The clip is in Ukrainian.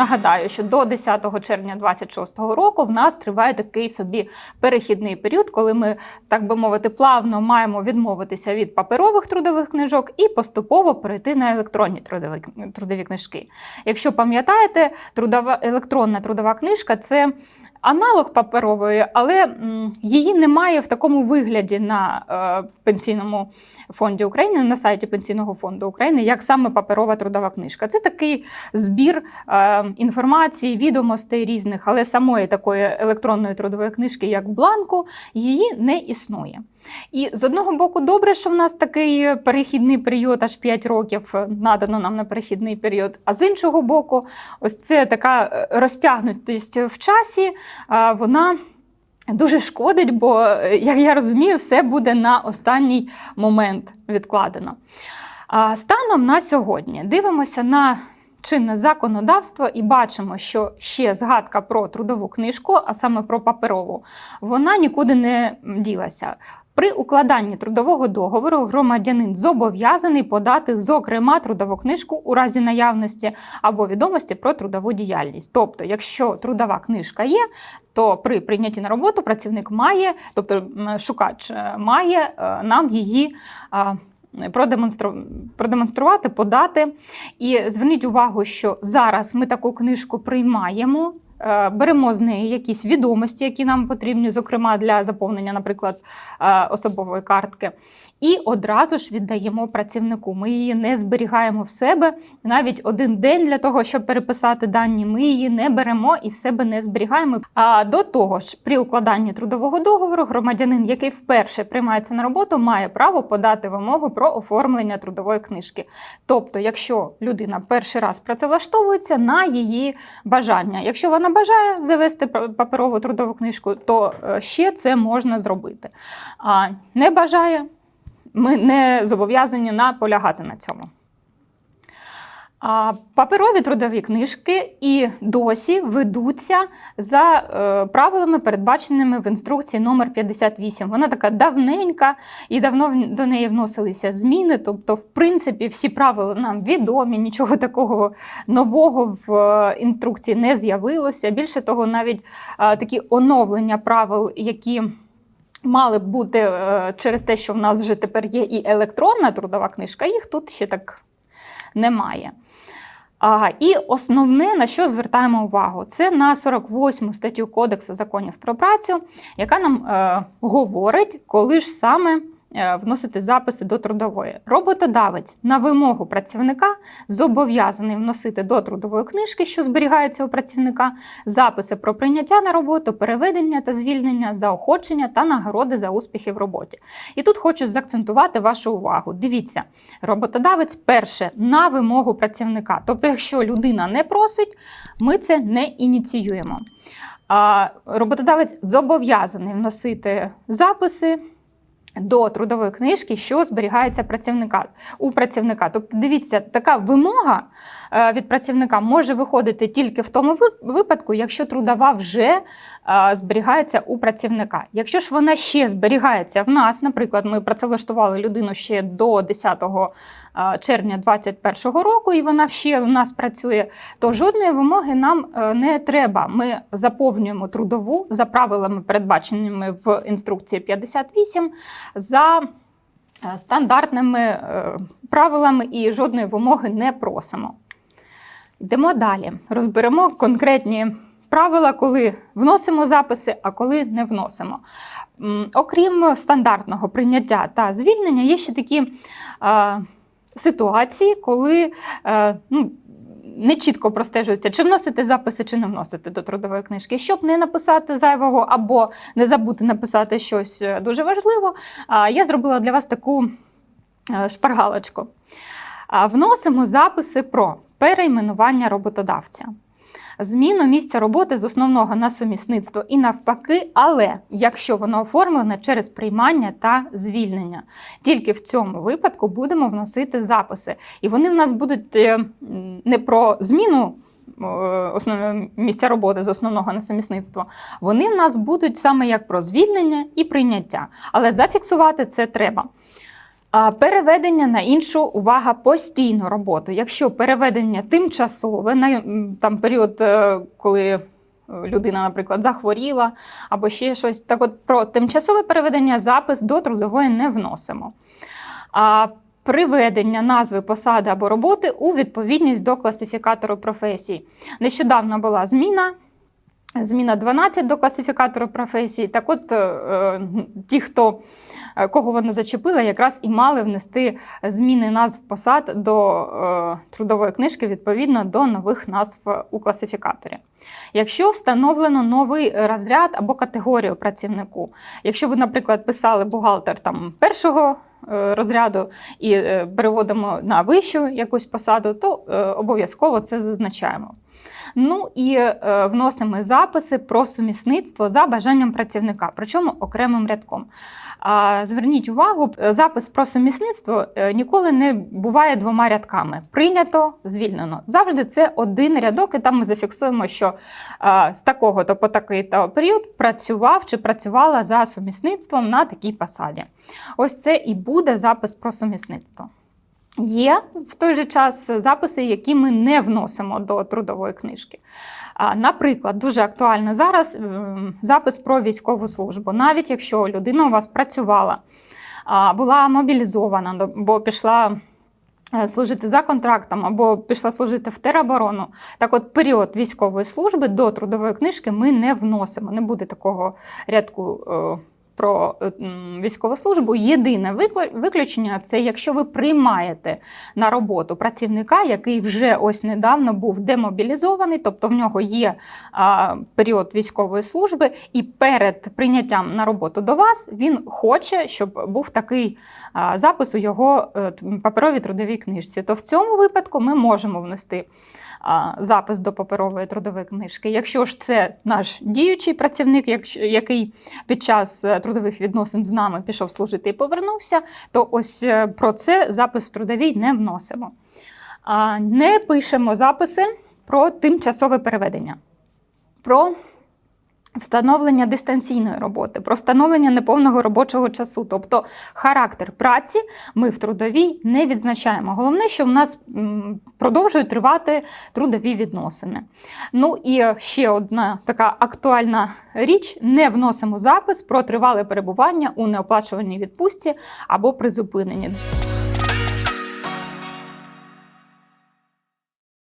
нагадаю, що до 10 червня 26 року в нас триває такий собі перехідний період, коли ми, так би мовити, плавно маємо відмовитися від паперових трудових книжок і поступово перейти на електронні трудові, трудові книжки. Якщо пам'ятаєте, трудова електронна трудова книжка це аналог паперової, але її немає в такому вигляді на е, пенсійному фонді України, на сайті Пенсійного фонду України, як саме паперова трудова книжка. Це такий збір е, інформації, відомостей різних, але самої такої електронної трудової книжки, як бланку, її не існує. І з одного боку, добре, що в нас такий перехідний період, аж 5 років е, надано нам на перехідний період. А з іншого боку, ось це така е, розтягнутість в часі, вона. Дуже шкодить, бо, е, як я розумію, все буде на останній момент відкладено. Станом на сьогодні дивимося на чинне законодавство і бачимо, що ще згадка про трудову книжку, а саме про паперову, вона нікуди не ділася. При укладанні трудового договору громадянин зобов'язаний подати, зокрема, трудову книжку у разі наявності або відомості про трудову діяльність. Тобто, якщо трудова книжка є, то при прийнятті на роботу працівник має, тобто шукач е, має е, нам її. Продемонстру- Продемонструвати, подати. І зверніть увагу, що зараз ми таку книжку приймаємо. Е, Беремо з неї якісь відомості, які нам потрібні, зокрема для заповнення, наприклад, е, особової картки, і одразу ж віддаємо працівнику. Ми її не зберігаємо в себе навіть один день для того, щоб переписати дані. Ми її не беремо і в себе не зберігаємо. А до того ж, при укладанні трудового договору громадянин, який вперше приймається на роботу, має право подати вимогу про оформлення трудової книжки. Тобто, якщо людина перший раз працевлаштовується на її бажання, якщо вона бажає завести па- паперову трудову книжку, то е, ще це можна зробити. А не бажає, ми не зобов'язані наполягати на цьому. Паперові трудові книжки і досі ведуться за е, правилами, передбаченими в інструкції номер 58. Вона така давненька і давно до неї вносилися зміни. Тобто, в принципі, всі правила нам відомі, нічого такого нового в е, інструкції не з'явилося. Більше того, навіть е, такі оновлення правил, які мали б бути через те, що в нас вже тепер є і електронна трудова книжка, їх тут ще так немає. А, і основне, на що звертаємо увагу, це на 48 статтю Кодексу законів про працю, яка нам е, говорить, коли ж саме вносити записи до трудової. Роботодавець на вимогу працівника зобов'язаний вносити до трудової книжки, що зберігається у працівника, записи про прийняття на роботу, переведення та звільнення, заохочення та нагороди за успіхи в роботі. І тут хочу заакцентувати вашу увагу. Дивіться, роботодавець перше на вимогу працівника. Тобто, якщо людина не просить, ми це не ініціюємо. Роботодавець зобов'язаний вносити записи. До трудової книжки, що зберігається працівника у працівника. Тобто, дивіться, така вимога е, від працівника може виходити тільки в тому випадку, якщо трудова вже е, зберігається у працівника. Якщо ж вона ще зберігається в нас, наприклад, ми працевлаштували людину ще до 10 е, червня 2021 року, і вона ще в нас працює, то жодної вимоги нам не треба. Ми заповнюємо трудову за правилами, передбаченими в інструкції 58, за е, стандартними е, правилами і жодної вимоги не просимо. Йдемо далі. Розберемо конкретні правила, коли вносимо записи, а коли не вносимо. Окрім стандартного прийняття та звільнення, є ще такі е, ситуації, коли ну, не чітко простежується, чи вносити записи, чи не вносити до трудової книжки, щоб не написати зайвого або не забути написати щось е, дуже важливо. Я зробила для вас таку е, шпаргалочку. Вносимо записи про перейменування роботодавця. Зміну місця роботи з основного на сумісництво і навпаки, але якщо воно оформлене через приймання та звільнення, тільки в цьому випадку будемо вносити записи. І вони в нас будуть е, не про зміну е, місця роботи з основного на сумісництво. Вони в нас будуть саме як про звільнення і прийняття. Але зафіксувати це треба. А переведення на іншу увага постійну роботу. Якщо переведення тимчасове, на там період, е, коли е, людина, наприклад, захворіла або ще щось, так от про тимчасове переведення запис до трудової не вносимо. А приведення назви посади або роботи у відповідність до класифікатору професій. Нещодавно була зміна. Зміна 12 до класифікатору професій. Так от, е, ті, хто е, кого вона зачепила, якраз і мали внести зміни назв посад до е, трудової книжки відповідно до нових назв у класифікаторі. Якщо встановлено новий розряд або категорію працівнику, якщо ви, наприклад, писали бухгалтер там першого розряду і переводимо на вищу якусь посаду, то обов'язково це зазначаємо. Ну і е, вносимо записи про сумісництво за бажанням працівника, причому окремим рядком. А зверніть увагу, е, запис про сумісництво е, ніколи не буває двома рядками. Прийнято, звільнено. Завжди це один рядок, і там ми зафіксуємо, що е, з такого то по такий то період працював чи працювала за сумісництвом на такій посаді. Ось це і буде запис про сумісництво. Є в той же час записи, які ми не вносимо до трудової книжки. Наприклад, дуже актуально зараз ем, запис про військову службу. Навіть якщо людина у вас працювала, була мобілізована, до- бо пішла. е, Служити за контрактом або пішла служити в тероборону. Так, от період військової служби до трудової книжки ми не вносимо. Не буде такого рядку е, про е, військову службу. Єдине виключення це якщо ви приймаєте на роботу працівника, який вже ось недавно був демобілізований, тобто в нього є період військової служби, і перед прийняттям на роботу до вас він хоче, щоб був такий запис у його е, паперовій трудовій книжці. То в цьому випадку ми можемо внести запис до паперової трудової книжки. Якщо ж це наш діючий працівник, який під час е, трудових відносин з нами пішов служити і повернувся, то ось е, про це запис в трудовій не вносимо. Не пишемо записи про тимчасове переведення. Про Встановлення дистанційної роботи, про встановлення неповного робочого часу, тобто характер праці ми в трудовій не відзначаємо. Головне, що в нас продовжують тривати трудові відносини. Ну і ще одна така актуальна річ: не вносимо запис про тривале перебування у неоплачуваній відпустці або призупиненні.